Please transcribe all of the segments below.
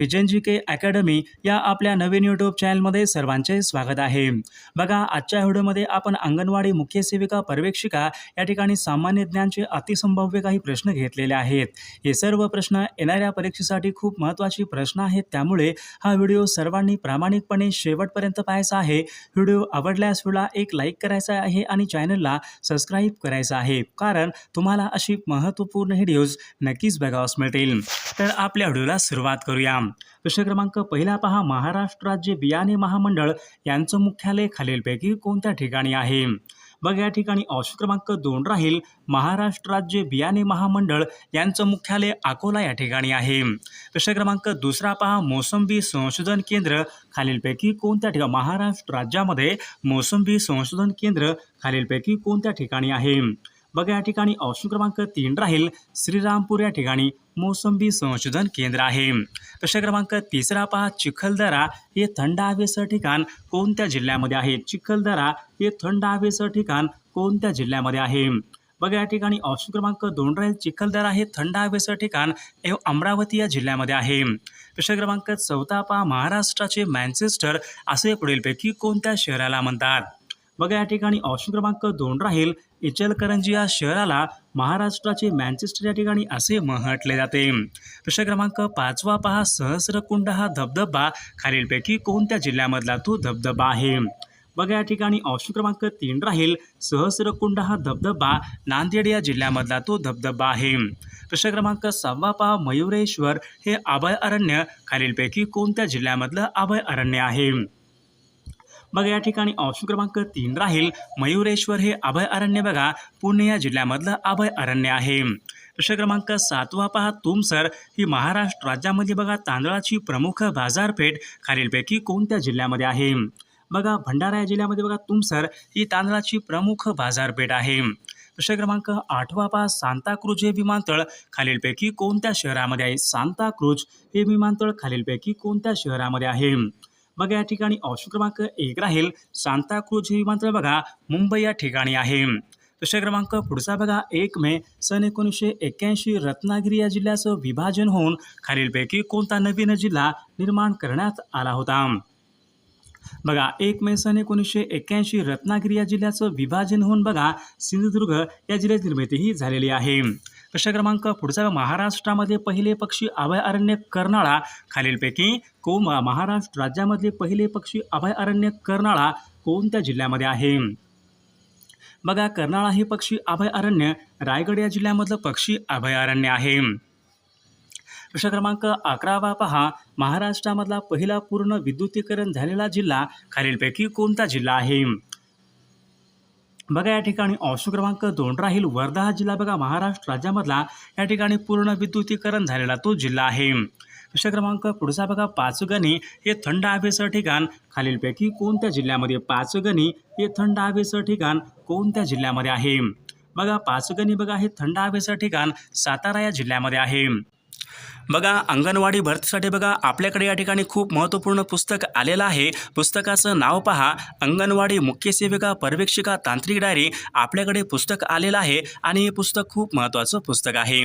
Vision जी के academy या आपल्या नवीन YouTube चॅनलमध्ये सर्वांचे स्वागत आहे. बघा आजच्या व्हिडिओमध्ये आपण अंगणवाडी मुख्य सेविका पर्यवेक्षिका या ठिकाणी सामान्य ज्ञानचे अतिसंभाव्य काही प्रश्न घेतलेले आहेत. हे सर्व प्रश्न येणाऱ्या परीक्षेसाठी खूप महत्त्वाचे प्रश्न आहेत. त्यामुळे हा व्हिडिओ सर्वांनी प्रामाणिकपणे शेवटपर्यंत पाहायचा आहे. व्हिडिओ आवडल्यास व्हिडिओला एक लाईक करायचा आहे आणि चॅनलला सबस्क्राईब करायचा आहे. कारण तुम्हाला अशी महत्त्वपूर्ण व्हिडिओज नक्कीच बघावास मिळतील. तर आपल्या व्हिडिओला सुरुवात करूया. प्रश्न क्रमांक पहिला पहा. महाराष्ट्र राज्य बियाणे महामंडळ यांचं मुख्यालय खालीलपैकी कोणत्या ठिकाणी आहे? बघ या ठिकाणी ऑप्शन क्रमांक दोन राहील. महाराष्ट्र राज्य बियाणे महामंडळ यांचं मुख्यालय अकोला या ठिकाणी आहे. प्रश्न क्रमांक दुसरा पहा. मोसंबी संशोधन केंद्र खालीलपैकी कोणत्या ठिकाणी महाराष्ट्र राज्यामध्ये मोसंबी संशोधन केंद्र खालीलपैकी कोणत्या ठिकाणी आहे? बघा या ठिकाणी ऑप्शन क्रमांक तीन राहील. श्रीरामपूर या ठिकाणी मोसंबी संशोधन केंद्र आहे. प्रश्न क्रमांक तिसरा पहा चिखलदरा हे थंड हवेचं ठिकाण कोणत्या जिल्ह्यामध्ये आहे? चिखलदरा हे थंड हवेचं ठिकाण कोणत्या जिल्ह्यामध्ये आहे? बघा या ठिकाणी ऑप्शन क्रमांक दोन राहील. चिखलदरा हे थंड हवेचं ठिकाण हे अमरावती या जिल्ह्यामध्ये आहे. प्रश्न क्रमांक चौथा पहा महाराष्ट्राचे मॅन्चेस्टर असे पुढीलपैकी कोणत्या शहराला म्हणतात? बघा या ठिकाणी ऑप्शन क्रमांक दोन राहील. इचलकरंजी या शहराला महाराष्ट्राचे मॅन्चेस्टर या ठिकाणी असे म्हटले जाते. प्रश्न क्रमांक पाचवा पहा. सहस्रकुंड हा धबधबा खालीलपैकी कोणत्या जिल्ह्यामधला तो धबधबा आहे? बघा या ठिकाणी ऑप्शन क्रमांक तीन राहील. सहस्रकुंड हा धबधबा नांदेड या जिल्ह्यामधला तो धबधबा आहे. प्रश्न क्रमांक सहावा पहा. मयुरेश्वर हे अभयारण्य खालीलपैकी कोणत्या जिल्ह्यामधलं अभयारण्य आहे? बघा या ठिकाणी ऑप्शन क्रमांक तीन राहील. मयुरेश्वर हे अभय अरण्य बघा. पुणे या जिल्ह्यामधलं अभय अरण्य आहे. प्रश्न क्रमांक सातवा पहा. तुमसर ही महाराष्ट्र राज्यामध्ये बघा तांदळाची प्रमुख बाजारपेठ खालीलपैकी कोणत्या जिल्ह्यामध्ये आहे? बघा भंडारा या जिल्ह्यामध्ये बघा तुमसर ही तांदळाची प्रमुख बाजारपेठ आहे. प्रश्न क्रमांक आठवा पहा. सांताक्रूज हे विमानतळ खालीलपैकी कोणत्या शहरामध्ये आहे? सांताक्रुज हे विमानतळ खालीलपैकी कोणत्या शहरामध्ये आहे? बघा या ठिकाणी ऑप्शन क्रमांक एक राहील. सांताक्रूज हे विमानतळ बघा मुंबई या ठिकाणी आहे. प्रश्न क्रमांक पुढचा बघा एक मे सन एकोणीसशे एक्क्याऐंशी रत्नागिरी या जिल्ह्याचं विभाजन होऊन खालीलपैकी कोणता नवीन जिल्हा निर्माण करण्यात आला होता? बघा एक मे सन एकोणीसशे एक्क्याऐंशी रत्नागिरी या जिल्ह्याचं विभाजन होऊन बघा सिंधुदुर्ग या जिल्ह्याची निर्मितीही झालेली आहे. प्रश्न क्रमांक पुढचा महाराष्ट्रामध्ये पहिले पक्षी अभयारण्य कर्नाळा. खालीलपैकी को महाराष्ट्र राज्यामधले पहिले पक्षी अभयारण्य कर्नाळा कोणत्या जिल्ह्यामध्ये आहे? बघा कर्नाळा हे पक्षी अभयारण्य रायगड या जिल्ह्यामधलं पक्षी अभयारण्य आहे. प्रश्न क्रमांक अकरावा पहा. महाराष्ट्रामधला पहिला पूर्ण विद्युतीकरण झालेला जिल्हा खालीलपैकी कोणता जिल्हा आहे? बघा या ठिकाणी ऑप्शन क्रमांक दोन राहील वर्धा हा जिल्हा. बघा महाराष्ट्र राज्यामधला या ठिकाणी पूर्ण विद्युतीकरण झालेला तो जिल्हा आहे. प्रश्न क्रमांक पुढचा बघा पाचगणी हे थंड हवेचं ठिकाण. खालीलपैकी कोणत्या जिल्ह्यामध्ये पाचगणी हे थंड हवेचं ठिकाण कोणत्या जिल्ह्यामध्ये आहे? बघा पाचगणी बघा हे थंड हवेचं ठिकाण सातारा या जिल्ह्यामध्ये आहे. बघा अंगणवाडी भरतीसाठी बघा आपल्याकडे या ठिकाणी खूप महत्त्वपूर्ण पुस्तक आलेलं आहे. पुस्तकाचं नाव पहा. अंगणवाडी मुख्य सेविका पर्यवेक्षिका तांत्रिक डायरी आपल्याकडे पुस्तक आलेलं आहे आणि हे पुस्तक खूप महत्त्वाचं पुस्तक आहे.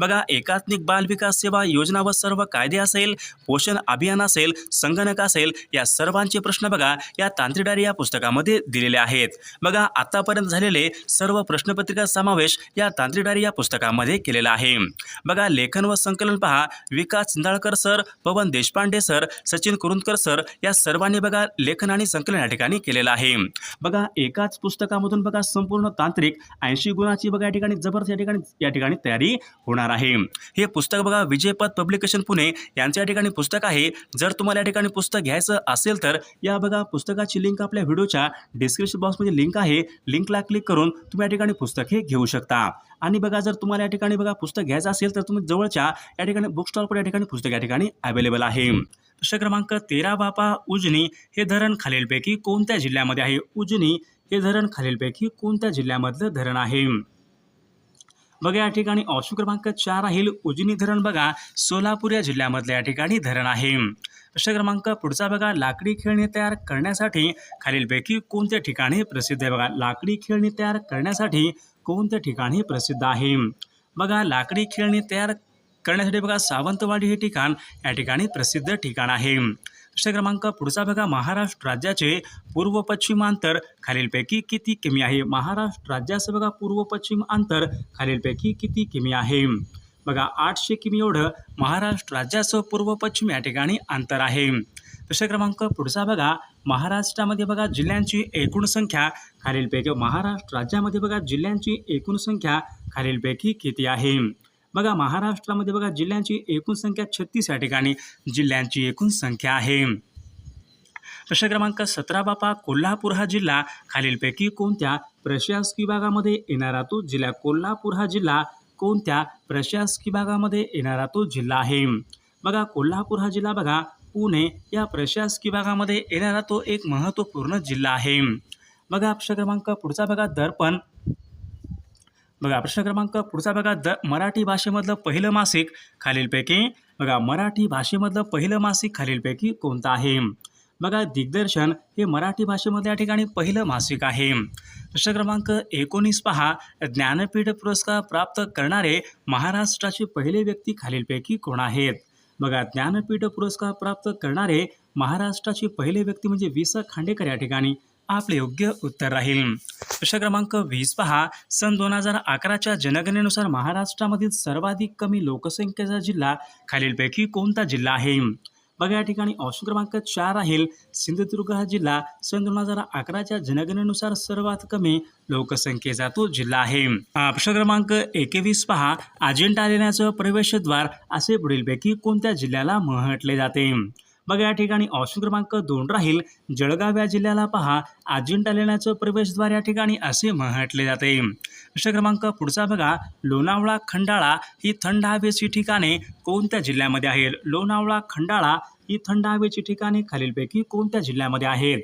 बघा एकात्मिक बाल विकास सेवा योजना व सर्व कायदे असेल पोषण अभियान असेल संगणक असेल या सर्वांचे प्रश्न बघा या तांत्रिक डायरी या पुस्तकामध्ये दिलेले आहेत. बघा आतापर्यंत झालेले सर्व प्रश्नपत्रिका समावेश या तांत्रिक डायरी या पुस्तकामध्ये केलेला आहे. बघा लेखन व संकलन पहा. Vikas Chindalkar sir Pawan Deshpande sir Sachin Kurundkar sir या सर्वांनी बघा लेखन आणि संकलन या ठिकाणी केलेलं आहे. बघा एकाच पुस्तकामधून बघा संपूर्ण तांत्रिक ऐंशी गुणाची बघा या ठिकाणी जबरदस्त या ठिकाणी या ठिकाणी तयारी होणार आहे. हे पुस्तक बघा विजयपद पब्लिकेशन पुणे यांचं या ठिकाणी पुस्तक आहे. जर तुम्हाला या ठिकाणी पुस्तक घ्यायचं असेल तर या बघा पुस्तकाची लिंक आपल्या व्हिडिओच्या डिस्क्रिप्शन बॉक्समध्ये लिंक आहे. लिंकला क्लिक करून तुम्ही या ठिकाणी पुस्तक हे घेऊ शकता. आणि बघा जर तुम्हाला या ठिकाणी बघा पुस्तक घ्यायचं असेल तर तुम्ही जवळच्या या ठिकाणी बुक स्टॉलवर या ठिकाणी? पुस्तक या ठिकाणी अवेलेबल आहे. प्रश्न क्रमांक तेरा बापा उजनी हे धरण खालीलपैकी कोणत्या जिल्ह्यामध्ये आहे? उजनी हे धरण खालीलपैकी कोणत्या जिल्ह्यामधलं धरण आहे? बघा या ठिकाणी ऑप्शन क्रमांक चार राहील. उजनी धरण बघा सोलापूर या जिल्ह्यामधलं या ठिकाणी धरण आहे. प्रश्न क्रमांक पुढचा बघा लाकडी खेळणी तयार करण्यासाठी खालीलपैकी कोणत्या ठिकाणी प्रसिद्ध आहे? बघा लाकडी खेळणी तयार करण्यासाठी कोणत्या ठिकाणी प्रसिद्ध आहे? बघा लाकडी खेळणी तयार करण्यासाठी बघा सावंतवाडी हे ठिकाण या ठिकाणी प्रसिद्ध ठिकाण आहे. दुसरा क्रमांक पुढचा बघा महाराष्ट्र राज्याचे पूर्व पश्चिम अंतर खालीलपैकी किती किमी आहे? महाराष्ट्र राज्याचं बघा पूर्व पश्चिम अंतर खालीलपैकी किती किमी आहे? बघा आठशे किमी एवढं महाराष्ट्र राज्याचं पूर्व पश्चिम या ठिकाणी अंतर आहे. दुसरा क्रमांक पुढचा बघा महाराष्ट्रामध्ये बघा जिल्ह्यांची एकूण संख्या खालीलपैकी महाराष्ट्र राज्यामध्ये बघा जिल्ह्यांची एकूण संख्या खालीलपैकी किती आहे? बघा महाराष्ट्रामध्ये बघा जिल्ह्यांची एकूण संख्या छत्तीस या ठिकाणी. जिल्ह्यांची एकूण संख्या आहे. प्रश्न क्रमांक सतरा बापा कोल्हापूर हा जिल्हा. खालीलपैकी कोणत्या प्रशासकीय विभागामध्ये येणारा तो जिल्हा? कोल्हापूर हा जिल्हा. कोणत्या प्रशासकीय भागामध्ये येणारा तो जिल्हा आहे? बघा कोल्हापूर हा जिल्हा बघा. पुणे या प्रशासकीय भागामध्ये येणारा तो एक महत्त्वपूर्ण जिल्हा आहे. बघा प्रश्न क्रमांक पुढचा बघा. दर्पण. बघा प्रश्न क्रमांक पुढचा बघा. द मराठी भाषेमधलं पहिलं मासिक खालीलपैकी. बघा मराठी भाषेमधलं पहिलं मासिक खालीलपैकी कोणतं आहे? बघा दिग्दर्शन हे मराठी भाषेमध्ये या ठिकाणी पहिलं मासिक आहे. प्रश्न क्रमांक एकोणीस पहा. ज्ञानपीठ पुरस्कार प्राप्त करणारे महाराष्ट्राचे पहिले व्यक्ती खालीलपैकी कोण आहेत? बघा ज्ञानपीठ पुरस्कार प्राप्त करणारे महाराष्ट्राचे पहिले व्यक्ती म्हणजे वि स खांडेकर या ठिकाणी. आपले योग्य उत्तर राहील. प्रश्न क्रमांक वीस पहा. सन दोन हजार अकराच्या जनगणनेनुसार महाराष्ट्रामधील सर्वाधिक कमी लोकसंख्येचा जिल्हा खालीलपैकी कोणता जिल्हा आहे? बघा या ठिकाणी ऑप्शन क्रमांक चार राहील. सिंधुदुर्ग हा जिल्हा सन दोन हजार अकराच्या जनगणनेनुसार सर्वात कमी लोकसंख्येचा तो जिल्हा आहे. प्रश्न क्रमांक एकवीस पहा. अजिंठा लेण्याचं प्रवेशद्वार असे पुढीलपैकी कोणत्या जिल्ह्याला म्हटले जाते? बघा या ठिकाणी ऑप्शन क्रमांक दोन राहील. जळगाव या जिल्ह्याला पहा. अजिंठा लेण्याचं प्रवेशद्वार या ठिकाणी असे म्हटले जाते. प्रश्न क्रमांक पुढचा बघा. लोणावळा खंडाळा ही थंड हवेची ठिकाणे कोणत्या जिल्ह्यामध्ये आहेत? लोणावळा खंडाळा ही थंड हवेची ठिकाणे खालीलपैकी कोणत्या जिल्ह्यामध्ये आहेत?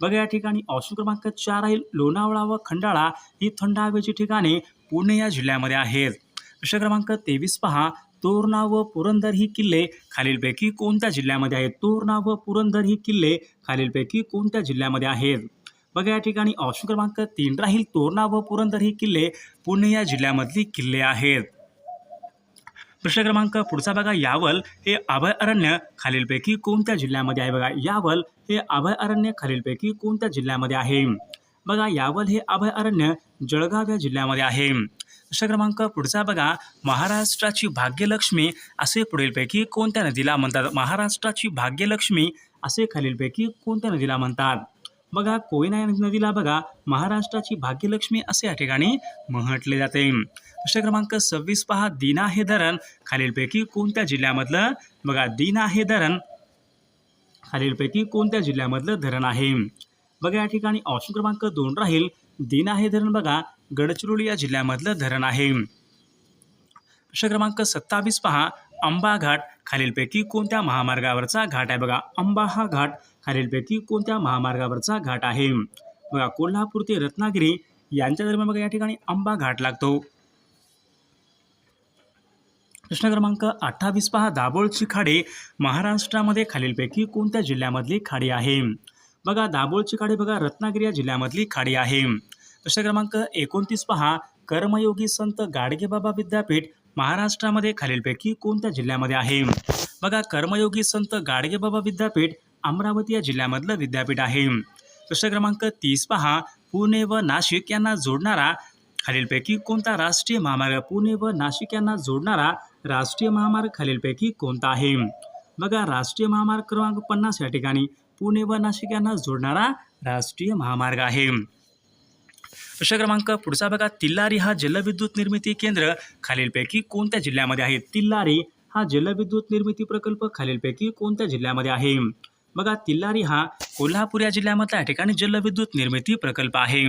बघा या ठिकाणी ऑप्शन क्रमांक चार आहे लोणावळा व खंडाळा ही थंड हवेची ठिकाणे पुणे या जिल्ह्यामध्ये आहेत. प्रश्न क्रमांक तेवीस पहा. तोरणा व पुरंदर ही किल्ले खालीलपैकी कोणत्या जिल्ह्यामध्ये आहेत? तोरणा व पुरंदर ही किल्ले खालीलपैकी कोणत्या जिल्ह्यामध्ये आहेत? बघा या ठिकाणी ऑप्शन क्रमांक तीन राहील. तोरणा व पुरंदर ही किल्ले पुणे या जिल्ह्यामधली किल्ले आहेत. प्रश्न क्रमांक पुढचा बघा. यावल हे अभयारण्य खालीलपैकी कोणत्या जिल्ह्यामध्ये आहे? बघा यावल हे अभयारण्य खालीलपैकी कोणत्या जिल्ह्यामध्ये आहे? बघा यावल हे अभयारण्य जळगाव या जिल्ह्यामध्ये आहे. प्रश्न क्रमांक पुढचा बघा महाराष्ट्राची भाग्यलक्ष्मी असे पुढीलपैकी कोणत्या नदीला म्हणतात? महाराष्ट्राची भाग्यलक्ष्मी असे खालीलपैकी कोणत्या नदीला म्हणतात? बघा कोयना नदीला बघा महाराष्ट्राची भाग्यलक्ष्मी असे या ठिकाणी म्हटले जाते. प्रश्न क्रमांक सव्वीस पहा दिना हे धरण खालीलपैकी कोणत्या जिल्ह्यामधलं? बघा दिना हे धरण खालीलपैकी कोणत्या जिल्ह्यामधलं धरण आहे? बघा या ठिकाणी ऑप्शन क्रमांक दोन राहील. दिन आहे धरण बघा. गडचिरोली या जिल्ह्यामधलं धरण आहे. प्रश्न क्रमांक सत्तावीस पहा. अंबा घाट खालीलपैकी कोणत्या महामार्गावरचा घाट आहे? बघा अंबा हा घाट खालीलपैकी कोणत्या महामार्गावरचा घाट आहे? बघा कोल्हापूर ते रत्नागिरी यांच्या दरम्यान बघा या ठिकाणी अंबा घाट लागतो. प्रश्न क्रमांक अठ्ठावीस पहा. दाभोळची खाडी महाराष्ट्रामध्ये खालीलपैकी कोणत्या जिल्ह्यामधली खाडी आहे? बघा दाभोळची खाडी बघा रत्नागिरी या जिल्ह्यामधली खाडी आहे. प्रश्न क्रमांक एकोणतीस पहा. कर्मयोगी संत गाडगेबाबा विद्यापीठ महाराष्ट्रामध्ये खालीलपैकी कोणत्या जिल्ह्यामध्ये आहे? बघा कर्मयोगी संत गाडगेबाबा विद्यापीठ अमरावती या जिल्ह्यामधलं विद्यापीठ आहे. प्रश्न क्रमांक तीस पहा. पुणे व नाशिक यांना जोडणारा खालीलपैकी कोणता राष्ट्रीय महामार्ग पुणे व नाशिक यांना जोडणारा राष्ट्रीय महामार्ग खालीलपैकी कोणता आहे? बघा राष्ट्रीय महामार्ग क्रमांक पन्नास या ठिकाणी पुणे व नाशिक यांना जोडणारा राष्ट्रीय महामार्ग आहे. प्रश्न क्रमांक पुढचा बघा तिल्लारी हा जलविद्युत निर्मिती केंद्र खालीलपैकी कोणत्या जिल्ह्यामध्ये आहे? तिल्लारी हा जलविद्युत निर्मिती प्रकल्प खालीलपैकी कोणत्या जिल्ह्यामध्ये आहे? बघा तिल्लारी हा कोल्हापूर या जिल्ह्यामधल्या ठिकाणी जलविद्युत निर्मिती प्रकल्प आहे.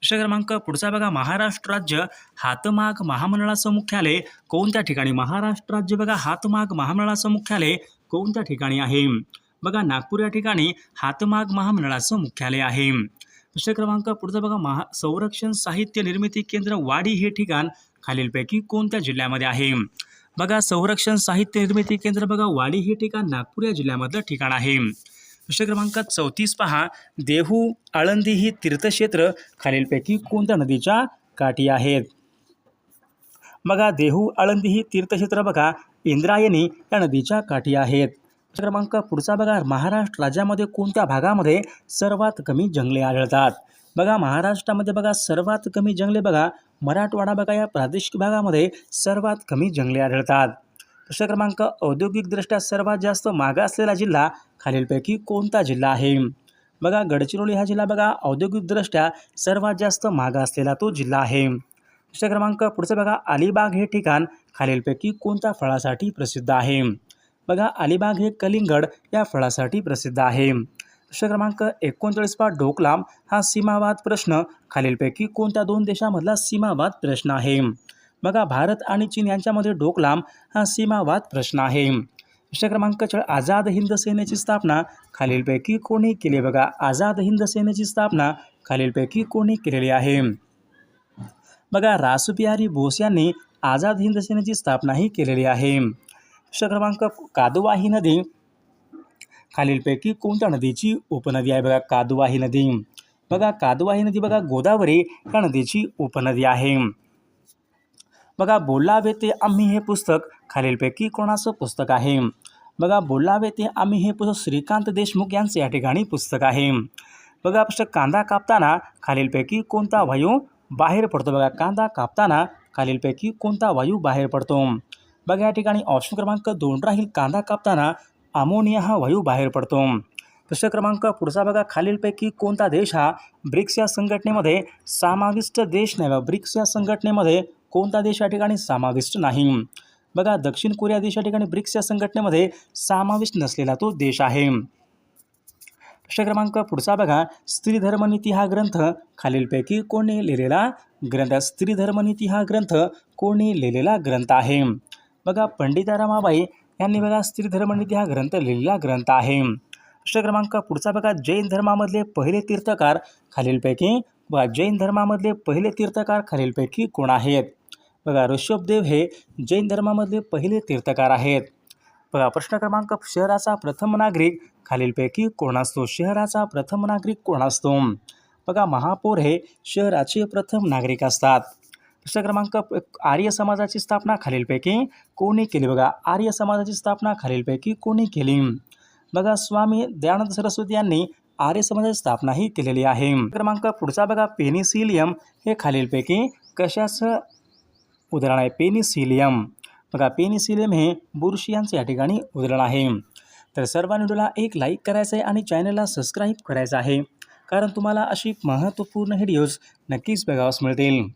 प्रश्न क्रमांक पुढचा बघा महाराष्ट्र राज्य हातमाग महामंडळाचं मुख्यालय कोणत्या ठिकाणी? महाराष्ट्र राज्य बघा हातमाग महामंडळाचं मुख्यालय कोणत्या ठिकाणी आहे? बघा नागपूर या ठिकाणी हातमाग महामंडळाचं मुख्यालय आहे. प्रश्न क्रमांक पुढचा बघा महा संरक्षण साहित्य निर्मिती केंद्र वाडी हे ठिकाण खालीलपैकी कोणत्या जिल्ह्यामध्ये आहे? बघा संरक्षण साहित्य निर्मिती केंद्र बघा वाडी हे ठिकाण नागपूर या जिल्ह्यामधलं ठिकाण आहे. प्रश्न क्रमांक चौतीस पहा. देहू आळंदी ही तीर्थक्षेत्र खालीलपैकी कोणत्या नदीच्या काठी आहेत? बघा देहू आळंदी ही तीर्थक्षेत्र बघा इंद्रायणी या नदीच्या काठी आहेत. क्रमांक पुढचा बघा. महाराष्ट्र राज्यामध्ये कोणत्या भागामध्ये सर्वात कमी जंगले आढळतात? बघा महाराष्ट्रामध्ये बघा सर्वात कमी जंगले बघा. मराठवाडा बघा या प्रादेशिक भागामध्ये सर्वात कमी जंगले आढळतात. प्रश्न क्रमांक औद्योगिकदृष्ट्या सर्वात जास्त मागा असलेला जिल्हा खालीलपैकी कोणता जिल्हा आहे? बघा गडचिरोली हा जिल्हा बघा. औद्योगिकदृष्ट्या सर्वात जास्त मागा असलेला तो जिल्हा आहे. प्रश्न क्रमांक पुढचं बघा. अलिबाग हे ठिकाण खालीलपैकी कोणत्या फळासाठी प्रसिद्ध आहे? बघा अलिबाग हे कलिंगड या फळासाठी प्रसिद्ध आहे. प्रश्न क्रमांक एकोणचाळीस पा डोकलाम हा सीमावाद प्रश्न. खालीलपैकी कोणत्या दोन देशामधला सीमावाद प्रश्न आहे? बघा भारत आणि चीन यांच्यामध्ये डोकलाम हा सीमावाद प्रश्न आहे. प्रश्न क्रमांक चार आझाद हिंद सेनेची स्थापना. खालीलपैकी कोणी केली बघा आझाद हिंद सेनेची स्थापना खालीलपैकी कोणी केलेली आहे? बघा रासबिहारी बोस यांनी आझाद हिंद सेनेची स्थापनाही केलेली आहे. प्रश्न क्रमांक कादुवाही नदी. खालीलपैकी कोणत्या नदीची उपनदी आहे? बघा कादुवाही नदी. बघा कादुवाही नदी बघा गोदावरी या नदीची उपनदी आहे. बघा बोलावे ते आम्ही हे पुस्तक. खालीलपैकी कोणाचं पुस्तक आहे? बघा बोलावे ते आम्ही हे पुस्तक. श्रीकांत देशमुख यांचं या ठिकाणी पुस्तक आहे. बघा प्रश्न कांदा कापताना खालीलपैकी कोणता वायू बाहेर पडतो? बघा कांदा कापताना खालीलपैकी कोणता वायू बाहेर पडतो? बघा या ठिकाणी ऑप्शन क्रमांक दोन राहील. कांदा कापताना अमोनिया हा वायू बाहेर पडतो. प्रश्न क्रमांक पुढचा बघा. खालीलपैकी कोणता देश हा ब्रिक्स या संघटनेमध्ये समाविष्ट देश नाही? बा ब्रिक्स या संघटनेमध्ये कोणता देश या ठिकाणी समाविष्ट नाही? बघा दक्षिण कोरिया देश या ठिकाणी ब्रिक्स या संघटनेमध्ये समाविष्ट नसलेला तो देश आहे. प्रश्न क्रमांक पुढचा बघा. स्त्री धर्मनीती हा ग्रंथ खालीलपैकी कोणी लिहिलेला ग्रंथ? स्त्री धर्मनीती हा ग्रंथ कोणी लिहिलेला ग्रंथ आहे? बघा पंडिता रमाबाई यांनी बघा स्त्री धर्मनीती हा ग्रंथ लिहिलेला ग्रंथ आहे. प्रश्न क्रमांक पुढचा बघा जैन धर्मामधले पहिले तीर्थकार खालीलपैकी बघा जैन धर्मामधले पहिले तीर्थकार खालीलपैकी कोण आहेत? बघा ऋषभदेव हे जैन धर्मामधले पहिले तीर्थकार आहेत. बघा प्रश्न क्रमांक शहराचा प्रथम नागरिक खालीलपैकी कोण असतो? शहराचा प्रथम नागरिक कोण असतो? बघा महापौर हे शहराचे प्रथम नागरिक असतात. प्रश्न क्रमांक आर्य समाजाची स्थापना खालीलपैकी कोणी केली? बघा आर्य समाजाची स्थापना खालीलपैकी कोणी केली? बघा स्वामी दयानंद सरस्वती यांनी आर्य समाजाची स्थापनाही केलेली आहे. क्रमांक पुढचा बघा पेनिसिलियम. हे खालीलपैकी कशाचं उदाहरण आहे? पेनिसिलियम. बघा पेनिसिलियम हे बुरशी यांचं या ठिकाणी उदाहरण आहे. तर सर्वांनी व्हिडिओला एक लाईक करायचं आहे आणि चॅनलला सबस्क्राईब करायचं आहे. कारण तुम्हाला अशी महत्त्वपूर्ण व्हिडिओज नक्कीच बघावास मिळतील.